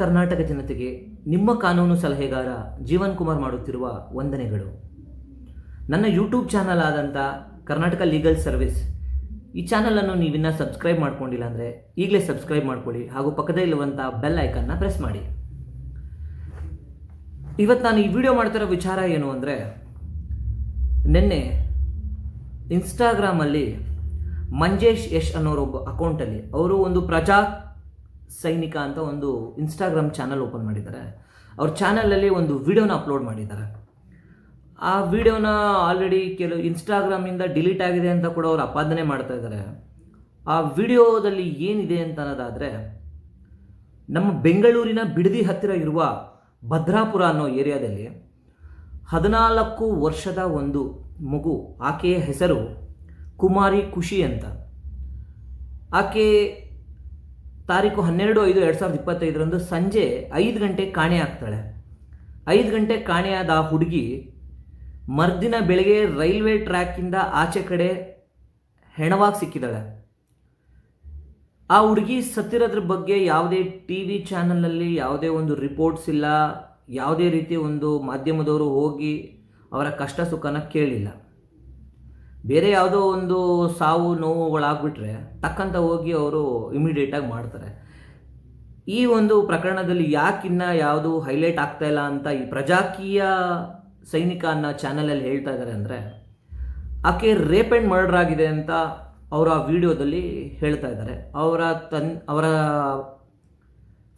ಕರ್ನಾಟಕ ಜನತೆಗೆ ನಿಮ್ಮ ಕಾನೂನು ಸಲಹೆಗಾರ ಜೀವನ್ ಕುಮಾರ್ ಮಾಡುತ್ತಿರುವ ವಂದನೆಗಳು. ನನ್ನ ಯೂಟ್ಯೂಬ್ ಚಾನಲ್ ಆದಂಥ ಕರ್ನಾಟಕ ಲೀಗಲ್ ಸರ್ವಿಸ್. ಈ ಚಾನಲನ್ನು ನೀವಿನ್ನ ಸಬ್ಸ್ಕ್ರೈಬ್ ಮಾಡ್ಕೊಂಡಿಲ್ಲ ಅಂದರೆ ಈಗಲೇ ಸಬ್ಸ್ಕ್ರೈಬ್ ಮಾಡ್ಕೊಳ್ಳಿ ಹಾಗೂ ಪಕ್ಕದಲ್ಲಿರುವಂಥ ಬೆಲ್ ಐಕನ್ನ ಪ್ರೆಸ್ ಮಾಡಿ. ಇವತ್ತು ನಾನು ಈ ವಿಡಿಯೋ ಮಾಡ್ತಿರೋ ವಿಚಾರ ಏನು ಅಂದರೆ, ನಿನ್ನೆ ಇನ್ಸ್ಟಾಗ್ರಾಮಲ್ಲಿ ಮಂಜೇಶ್ ಯಶ್ ಅನ್ನೋರೊಬ್ಬ ಅಕೌಂಟಲ್ಲಿ ಅವರು ಒಂದು ಪ್ರಜಾ ಸೈನಿಕ ಅಂತ ಒಂದು ಇನ್ಸ್ಟಾಗ್ರಾಮ್ ಚಾನಲ್ ಓಪನ್ ಮಾಡಿದ್ದಾರೆ. ಅವ್ರ ಚಾನಲಲ್ಲಿ ಒಂದು ವಿಡಿಯೋನ ಅಪ್ಲೋಡ್ ಮಾಡಿದ್ದಾರೆ. ಆ ವಿಡಿಯೋನ ಆಲ್ರೆಡಿ ಕೆಲವು ಇನ್ಸ್ಟಾಗ್ರಾಮಿಂದ ಡಿಲೀಟ್ ಆಗಿದೆ ಅಂತ ಕೂಡ ಅವರು ಅಪಾದನೆ ಮಾಡ್ತಾ ಇದ್ದಾರೆ. ಆ ವಿಡಿಯೋದಲ್ಲಿ ಏನಿದೆ ಅಂತ ಅನ್ನೋದಾದರೆ, ನಮ್ಮ ಬೆಂಗಳೂರಿನ ಬಿಡದಿ ಹತ್ತಿರ ಇರುವ ಭದ್ರಾಪುರ ಅನ್ನೋ ಏರಿಯಾದಲ್ಲಿ ಹದಿನಾಲ್ಕು ವರ್ಷದ ಒಂದು ಮಗು, ಆಕೆಯ ಹೆಸರು ಕುಮಾರಿ ಖುಷಿ ಅಂತ. ಆಕೆ ತಾರೀಕು ಹನ್ನೆರಡು ಐದು ಎರಡು ಸಾವಿರದ ಇಪ್ಪತ್ತೈದರಂದು ಸಂಜೆ ಐದು ಗಂಟೆ ಕಾಣೆ ಆಗ್ತಾಳೆ. ಐದು ಗಂಟೆ ಕಾಣೆಯಾದ ಆ ಹುಡುಗಿ ಮರ್ದಿನ ಬೆಳಗ್ಗೆ ರೈಲ್ವೆ ಟ್ರ್ಯಾಕಿಂದ ಆಚೆ ಕಡೆ ಹೆಣವಾಗಿ ಸಿಕ್ಕಿದ್ದಾಳೆ ಆ ಹುಡುಗಿ ಸತ್ತಿರೋದ್ರ ಬಗ್ಗೆ ಯಾವುದೇ ಟಿ ವಿ ಚಾನಲಲ್ಲಿ ಯಾವುದೇ ಒಂದು ರಿಪೋರ್ಟ್ಸ್ ಇಲ್ಲ. ಯಾವುದೇ ರೀತಿ ಒಂದು ಮಾಧ್ಯಮದವರು ಹೋಗಿ ಅವರ ಕಷ್ಟ ಸುಖನ ಕೇಳಿಲ್ಲ. ಬೇರೆ ಯಾವುದೋ ಒಂದು ಸಾವು ನೋವುಗಳಾಗ್ಬಿಟ್ರೆ ತಕ್ಕಂತ ಹೋಗಿ ಅವರು ಇಮಿಡಿಯೇಟಾಗಿ ಮಾಡ್ತಾರೆ. ಈ ಒಂದು ಪ್ರಕರಣದಲ್ಲಿ ಯಾಕಿನ್ನ ಯಾವುದು ಹೈಲೈಟ್ ಆಗ್ತಾ ಇಲ್ಲ ಅಂತ ಈ ಪ್ರಜಾಕೀಯ ಸೈನಿಕ ಅನ್ನೋ ಚಾನಲಲ್ಲಿ ಹೇಳ್ತಾ ಇದ್ದಾರೆ ಅಂದರೆ, ಆಕೆ ರೇಪ್ ಆ್ಯಂಡ್ ಮರ್ಡರ್ ಆಗಿದೆ ಅಂತ ಅವರ ವಿಡಿಯೋದಲ್ಲಿ ಹೇಳ್ತಾ ಇದ್ದಾರೆ ಅವರ ತನ್, ಅವರ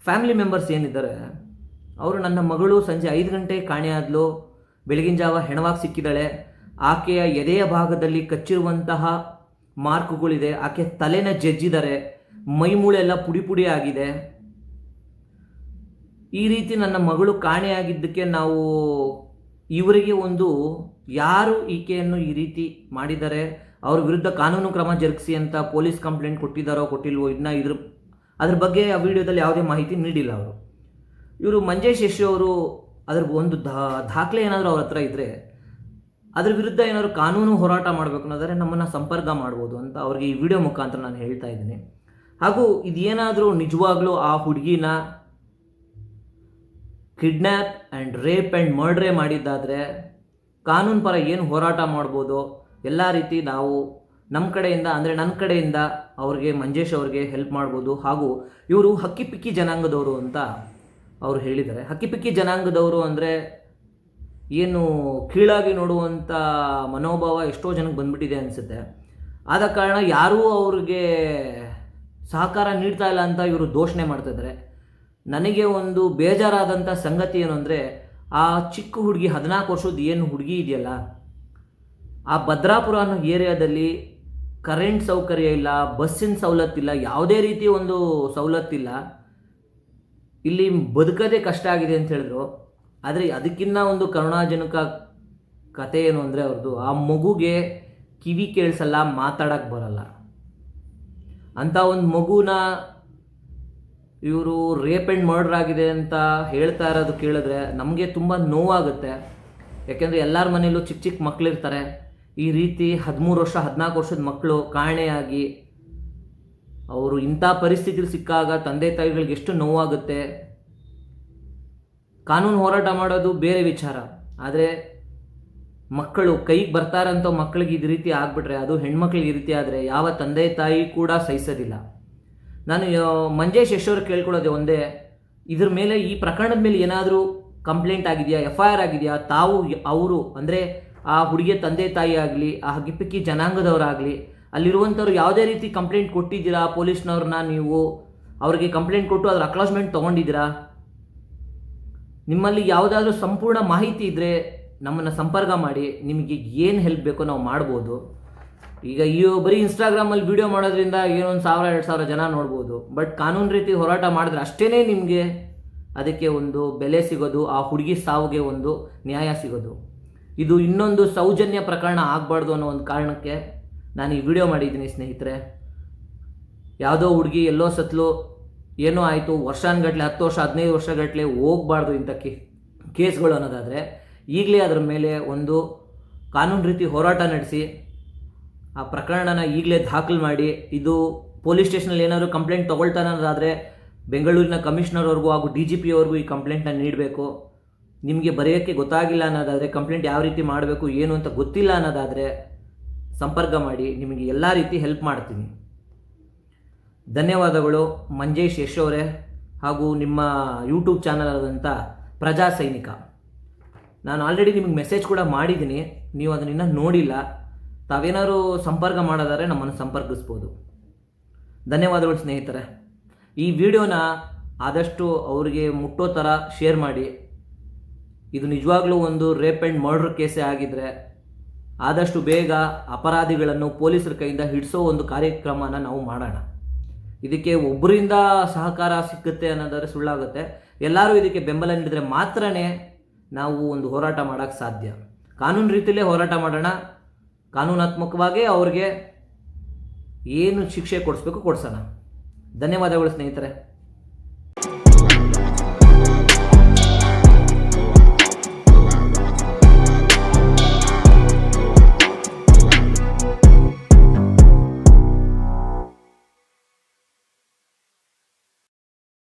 ಫ್ಯಾಮಿಲಿ ಮೆಂಬರ್ಸ್ ಏನಿದ್ದಾರೆ, ಅವರು ನನ್ನ ಮಗಳು ಸಂಜೆ ಐದು ಗಂಟೆ ಕಾಣೆಯಾದ್ಲು ಬೆಳಗಿನ ಜಾವ ಹೆಣವಾಗಿ ಸಿಕ್ಕಿದ್ದಾಳೆ ಆಕೆಯ ಎದೆಯ ಭಾಗದಲ್ಲಿ ಕಚ್ಚಿರುವಂತಹ ಮಾರ್ಕ್ಗಳಿದೆ. ಆಕೆ ತಲೆನ ಜಜ್ಜಿದ್ದಾರೆ ಮೈಮೂಳೆ ಎಲ್ಲ ಪುಡಿ ಪುಡಿ ಆಗಿದೆ. ಈ ರೀತಿ ನನ್ನ ಮಗಳು ಕಾಣೆಯಾಗಿದ್ದಕ್ಕೆ ನಾವು ಇವರಿಗೆ ಒಂದು ಯಾರು ಈಕೆಯನ್ನು ಈ ರೀತಿ ಮಾಡಿದ್ದಾರೆ ಅವ್ರ ವಿರುದ್ಧ ಕಾನೂನು ಕ್ರಮ ಜರುಗಿಸಿ ಅಂತ ಪೊಲೀಸ್ ಕಂಪ್ಲೇಂಟ್ ಕೊಟ್ಟಿದ್ದಾರೋ ಕೊಟ್ಟಿಲ್ವೋ ಇದನ್ನ ಇದ್ರ, ಅದ್ರ ಬಗ್ಗೆ ಆ ವಿಡಿಯೋದಲ್ಲಿ ಯಾವುದೇ ಮಾಹಿತಿ ನೀಡಿಲ್ಲ ಅವರು. ಇವರು ಮಂಜೇಶ್ ಯಶು ಅವರು ಅದ್ರ ಒಂದು ದಾಖಲೆ ಏನಾದರೂ ಅವ್ರ ಹತ್ರ ಇದ್ದರೆ ಅದ್ರ ವಿರುದ್ಧ ಏನಾದ್ರು ಕಾನೂನು ಹೋರಾಟ ಮಾಡಬೇಕು ಅನ್ನೋದಾದ್ರೆ ನಮ್ಮನ್ನು ಸಂಪರ್ಕ ಮಾಡ್ಬೋದು ಅಂತ ಅವ್ರಿಗೆ ಈ ವಿಡಿಯೋ ಮುಖಾಂತರ ನಾನು ಹೇಳ್ತಾ ಇದ್ದೀನಿ. ಹಾಗೂ ಇದೇನಾದರೂ ನಿಜವಾಗ್ಲೂ ಆ ಹುಡುಗಿನ ಕಿಡ್ನ್ಯಾಪ್ ಆ್ಯಂಡ್ ರೇಪ್ ಆ್ಯಂಡ್ ಮರ್ಡ್ರೇ ಮಾಡಿದ್ದಾದರೆ ಕಾನೂನು ಪರ ಏನು ಹೋರಾಟ ಮಾಡ್ಬೋದು? ಎಲ್ಲ ರೀತಿ ನಾವು ನಮ್ಮ ಕಡೆಯಿಂದ, ಅಂದರೆ ನನ್ನ ಕಡೆಯಿಂದ ಅವ್ರಿಗೆ ಮಂಜೇಶ್ ಅವ್ರಿಗೆ ಹೆಲ್ಪ್ ಮಾಡ್ಬೋದು. ಹಾಗೂ ಇವರು ಹಕ್ಕಿಪಿಕ್ಕಿ ಜನಾಂಗದವರು ಅಂತ ಅವರು ಹೇಳಿದ್ದಾರೆ. ಹಕ್ಕಿಪಿಕ್ಕಿ ಜನಾಂಗದವರು ಅಂದರೆ ಏನು ಕೀಳಾಗಿ ನೋಡುವಂಥ ಮನೋಭಾವ ಎಷ್ಟೋ ಜನಕ್ಕೆ ಬಂದ್ಬಿಟ್ಟಿದೆ ಅನಿಸುತ್ತೆ. ಆದ ಕಾರಣ ಯಾರೂ ಅವ್ರಿಗೆ ಸಹಕಾರ ನೀಡ್ತಾ ಇಲ್ಲ ಅಂತ ಇವರು ದೋಷಣೆ ಮಾಡ್ತಿದ್ದಾರೆ ನನಗೆ ಒಂದು ಬೇಜಾರಾದಂಥ ಸಂಗತಿ ಏನು ಅಂದರೆ, ಆ ಚಿಕ್ಕ ಹುಡುಗಿ ಹದಿನಾಲ್ಕು ವರ್ಷದ ಏನು ಹುಡುಗಿ ಇದೆಯಲ್ಲ, ಆ ಭದ್ರಾಪುರ ಅನ್ನೋ ಏರಿಯಾದಲ್ಲಿ ಕರೆಂಟ್ ಸೌಕರ್ಯ ಇಲ್ಲ, ಬಸ್ಸಿನ ಸವಲತ್ತಿಲ್ಲ ಯಾವುದೇ ರೀತಿ ಒಂದು ಸವಲತ್ತಿಲ್ಲ ಇಲ್ಲಿ ಬದುಕೋದೇ ಕಷ್ಟ ಆಗಿದೆ ಅಂತ ಹೇಳಿದ್ರು. ಆದರೆ ಅದಕ್ಕಿನ್ನ ಒಂದು ಕರುಣಾಜನಕ ಕತೆ ಏನು ಅಂದರೆ ಅವ್ರದ್ದು ಆ ಮಗುಗೆ ಕಿವಿ ಕೇಳಿಸಲ್ಲ ಮಾತಾಡಕ್ಕೆ ಬರಲ್ಲ. ಅಂಥ ಒಂದು ಮಗುನ ಇವರು ರೇಪ್ ಆ್ಯಂಡ್ ಮರ್ಡರ್ ಆಗಿದೆ ಅಂತ ಹೇಳ್ತಾ ಇರೋದು ಕೇಳಿದ್ರೆ ನಮಗೆ ತುಂಬ ನೋವಾಗುತ್ತೆ. ಯಾಕೆಂದರೆ ಎಲ್ಲರ ಮನೇಲೂ ಚಿಕ್ಕ ಚಿಕ್ಕ ಮಕ್ಕಳಿರ್ತಾರೆ ಈ ರೀತಿ ಹದಿಮೂರು ವರ್ಷ, ಹದಿನಾಲ್ಕು ವರ್ಷದ ಮಕ್ಕಳು ಕಾಣೆಯಾಗಿ ಅವರು ಇಂಥ ಪರಿಸ್ಥಿತಿಲಿ ಸಿಕ್ಕಾಗ ತಂದೆ ತಾಯಿಗಳಿಗೆ ಎಷ್ಟು ನೋವಾಗುತ್ತೆ. ಕಾನೂನು ಹೋರಾಟ ಮಾಡೋದು ಬೇರೆ ವಿಚಾರ. ಆದರೆ ಮಕ್ಕಳು ಕೈಗೆ ಬರ್ತಾರಂತ ಮಕ್ಕಳಿಗೆ ಇದು ರೀತಿ ಆಗಿಬಿಟ್ರೆ, ಅದು ಹೆಣ್ಮಕ್ಳಿಗೆ ಈ ರೀತಿ ಆದರೆ ಯಾವ ತಂದೆ ತಾಯಿ ಕೂಡ ಸಹಿಸೋದಿಲ್ಲ. ನಾನು ಮಂಜೇಶ್ ಯಶೋರ್ ಕೇಳ್ಕೊಳ್ಳೋದೆ ಒಂದೇ, ಇದ್ರ ಮೇಲೆ ಈ ಪ್ರಕರಣದ ಮೇಲೆ ಏನಾದರೂ ಕಂಪ್ಲೇಂಟ್ ಆಗಿದೆಯಾ ಎಫ್ ಐ ಆರ್ ಆಗಿದೆಯಾ, ತಾವು ಅವರು, ಅಂದರೆ ಆ ಹುಡುಗಿಯ ತಂದೆ ತಾಯಿ ಆಗಲಿ, ಆ ಹಗಿಪಿಕ್ಕಿ ಜನಾಂಗದವರಾಗಲಿ, ಅಲ್ಲಿರುವಂಥವ್ರು ಯಾವುದೇ ರೀತಿ ಕಂಪ್ಲೇಂಟ್ ಕೊಟ್ಟಿದ್ದೀರಾ, ಪೊಲೀಸ್ನವ್ರನ್ನ ನೀವು, ಅವರಿಗೆ ಕಂಪ್ಲೇಂಟ್ ಕೊಟ್ಟು ಅದ್ರ ಅಕ್ಲಾಸ್ಮೆಂಟ್ ತೊಗೊಂಡಿದ್ದೀರಾ? ನಿಮ್ಮಲ್ಲಿ ಯಾವುದಾದ್ರೂ ಸಂಪೂರ್ಣ ಮಾಹಿತಿ ಇದ್ದರೆ ನಮ್ಮನ್ನು ಸಂಪರ್ಕ ಮಾಡಿ, ನಿಮಗೆ ಏನು ಹೆಲ್ಪ್ ಬೇಕೋ ನಾವು ಮಾಡ್ಬೋದು. ಈಗ ಈ ಬರೀ ಇನ್ಸ್ಟಾಗ್ರಾಮಲ್ಲಿ ವಿಡಿಯೋ ಮಾಡೋದ್ರಿಂದ ಏನೊಂದು ಸಾವಿರ, ಎರಡು ಸಾವಿರ ಜನ ನೋಡ್ಬೋದು. ಬಟ್ ಕಾನೂನು ರೀತಿ ಹೋರಾಟ ಮಾಡಿದ್ರೆ ಅಷ್ಟೇ ನಿಮಗೆ ಅದಕ್ಕೆ ಒಂದು ಬೆಲೆ ಸಿಗೋದು, ಆ ಹುಡುಗಿ ಸಾವಿಗೆ ಒಂದು ನ್ಯಾಯ ಸಿಗೋದು. ಇದು ಇನ್ನೊಂದು ಸೌಜನ್ಯ ಪ್ರಕರಣ ಆಗಬಾರ್ದು ಅನ್ನೋ ಒಂದು ಕಾರಣಕ್ಕೆ ನಾನು ಈ ವಿಡಿಯೋ ಮಾಡಿದ್ದೀನಿ ಸ್ನೇಹಿತರೆ. ಯಾವುದೋ ಹುಡುಗಿ ಎಲ್ಲೋ ಸತ್ಲು ಏನೋ ಆಯಿತು ವರ್ಷಾನ್ಗಟ್ಟಲೆ ಹತ್ತು ವರ್ಷ, ಹದಿನೈದು ವರ್ಷಗಟ್ಟಲೆ ಹೋಗಬಾರ್ದು ಇಂಥ ಕೇ ಕೇಸ್ಗಳು ಅನ್ನೋದಾದರೆ, ಈಗಲೇ ಅದರ ಮೇಲೆ ಒಂದು ಕಾನೂನು ರೀತಿ ಹೋರಾಟ ನಡೆಸಿ, ಆ ಪ್ರಕರಣನ ಈಗಲೇ ದಾಖಲು ಮಾಡಿ, ಇದು ಪೊಲೀಸ್ ಸ್ಟೇಷನಲ್ಲಿ ಏನಾದರೂ ಕಂಪ್ಲೇಂಟ್ ತೊಗೊಳ್ತಾನೆ ಅನ್ನೋದಾದರೆ, ಬೆಂಗಳೂರಿನ ಕಮಿಷನರ್ವರೆಗೂ ಹಾಗೂ ಡಿ ಜಿ ಪಿಯವರೆಗೂ ಈ ಕಂಪ್ಲೇಂಟನ್ನ ನೀಡಬೇಕು. ನಿಮಗೆ ಬರೆಯೋಕ್ಕೆ ಗೊತ್ತಾಗಿಲ್ಲ ಅನ್ನೋದಾದರೆ, ಕಂಪ್ಲೇಂಟ್ ಯಾವ ರೀತಿ ಮಾಡಬೇಕು, ಏನು ಅಂತ ಗೊತ್ತಿಲ್ಲ ಅನ್ನೋದಾದರೆ, ಸಂಪರ್ಕ ಮಾಡಿ, ನಿಮಗೆ ಎಲ್ಲ ರೀತಿ ಹೆಲ್ಪ್ ಮಾಡ್ತೀನಿ. ಧನ್ಯವಾದಗಳು, ಮಂಜೇಶ್ ಯಶ್ ಅವರೇ ಹಾಗೂ ನಿಮ್ಮ ಯೂಟ್ಯೂಬ್ ಚಾನಲ್ ಆದಂಥ ಪ್ರಜಾ ಸೈನಿಕ. ನಾನು ಆಲ್ರೆಡಿ ನಿಮಗೆ ಮೆಸೇಜ್ ಕೂಡ ಮಾಡಿದ್ದೀನಿ. ನೀವು ಅದನ್ನ ನೋಡಿಲ್ಲ. ತಾವೇನಾದ್ರು ಸಂಪರ್ಕ ಮಾಡೋದಾದ್ರೆ ನಮ್ಮನ್ನು ಸಂಪರ್ಕಿಸ್ಬೋದು. ಧನ್ಯವಾದಗಳು ಸ್ನೇಹಿತರೆ. ಈ ವಿಡಿಯೋನ ಆದಷ್ಟು ಅವರಿಗೆ ಮುಟ್ಟೋ ಥರ ಶೇರ್ ಮಾಡಿ. ಇದು ನಿಜವಾಗ್ಲೂ ಒಂದು ರೇಪ್ ಆ್ಯಂಡ್ ಮರ್ಡರ್ ಕೇಸೇ ಆಗಿದ್ರೆ ಆದಷ್ಟು ಬೇಗ ಅಪರಾಧಿಗಳನ್ನು ಪೊಲೀಸರ ಕೈಯಿಂದ ಹಿಡಿಸೋ ಒಂದು ಕಾರ್ಯಕ್ರಮನ ನಾವು ಮಾಡೋಣ. ಇದಕ್ಕೆ ಒಬ್ಬರಿಂದ ಸಹಕಾರ ಸಿಕ್ಕುತ್ತೆ ಅನ್ನೋದಾದ್ರೆ ಸುಳ್ಳಾಗುತ್ತೆ. ಎಲ್ಲರೂ ಇದಕ್ಕೆ ಬೆಂಬಲ ನೀಡಿದರೆ ಮಾತ್ರನೇ ನಾವು ಒಂದು ಹೋರಾಟ ಮಾಡೋಕ್ಕೆ ಸಾಧ್ಯ. ಕಾನೂನು ರೀತಿಯಲ್ಲೇ ಹೋರಾಟ ಮಾಡೋಣ. ಕಾನೂನಾತ್ಮಕವಾಗಿ ಅವ್ರಿಗೆ ಏನು ಶಿಕ್ಷೆ ಕೊಡಿಸ್ಬೇಕು ಕೊಡ್ಸೋಣ. ಧನ್ಯವಾದಗಳು ಸ್ನೇಹಿತರೆ.